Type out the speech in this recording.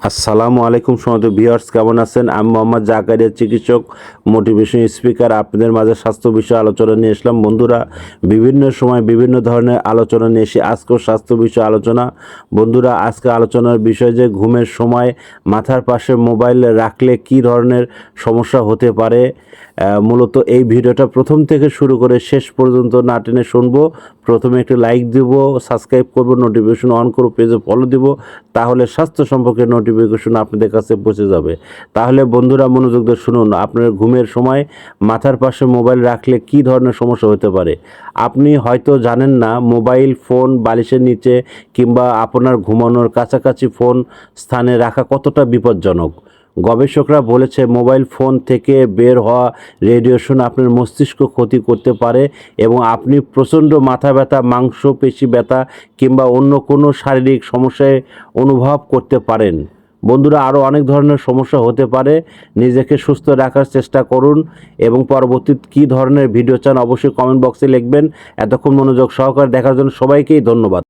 আসসালামু আলাইকুম সমত ভিউয়ার্স, কেমন আছেন? আমি মোহাম্মদ জাকারিয়া, চিকিৎসক মোটিভেশন স্পিকার আপনাদের মাঝে স্বাস্থ্য বিষয়ে আলোচনা নিয়ে আসলাম। বন্ধুরা, বিভিন্ন সময় বিভিন্ন ধরনের আলোচনা নিয়ে এসে আজকেও স্বাস্থ্য বিষয়ে আলোচনা। বন্ধুরা, আজকে আলোচনার বিষয় যে ঘুমের সময় মাথার পাশে মোবাইল রাখলে কি ধরনের সমস্যা হতে পারে মূলত এই ভিডিওটা প্রথম থেকে শুরু করে শেষ পর্যন্ত না টেনে শুনব। প্রথমে একটি লাইক দিব সাবস্ক্রাইব করব নোটিফিকেশন অন করব পেজে ফলো দিব। তাহলে স্বাস্থ্য সম্পর্কে নোটিফিকেশন আপনাদের কাছে পৌঁছে যাবে। তাহলে বন্ধুরা মনোযোগ দিয়ে শুনুন, আপনার ঘুমের সময় মাথার পাশে মোবাইল রাখলে কি ধরনের সমস্যা হতে পারে? আপনি হয়তো জানেন না, মোবাইল ফোন বালিশের নিচে কিংবা আপনার ঘুমানোর কাছাকাছি ফোন স্থানে রাখা কতটা বিপজ্জনক। গবেষকরা বলেছে মোবাইল ফোন থেকে বের হওয়া রেডিয়েশন আপনার মস্তিষ্ক ক্ষতি করতে পারে এবং আপনি প্রচণ্ড মাথা ব্যথা মাংসপেশি ব্যথা কিংবা অন্য কোনো শারীরিক সমস্যায় অনুভব করতে পারেন। বন্ধুরা, আরও অনেক ধরনের সমস্যা হতে পারে। নিজেকে সুস্থ রাখার চেষ্টা করুন এবং পরবর্তী কী ধরনের ভিডিও চান অবশ্যই কমেন্ট বক্সে লিখবেন। এতক্ষণ মনোযোগ সহকারে দেখার জন্য সবাইকেই ধন্যবাদ।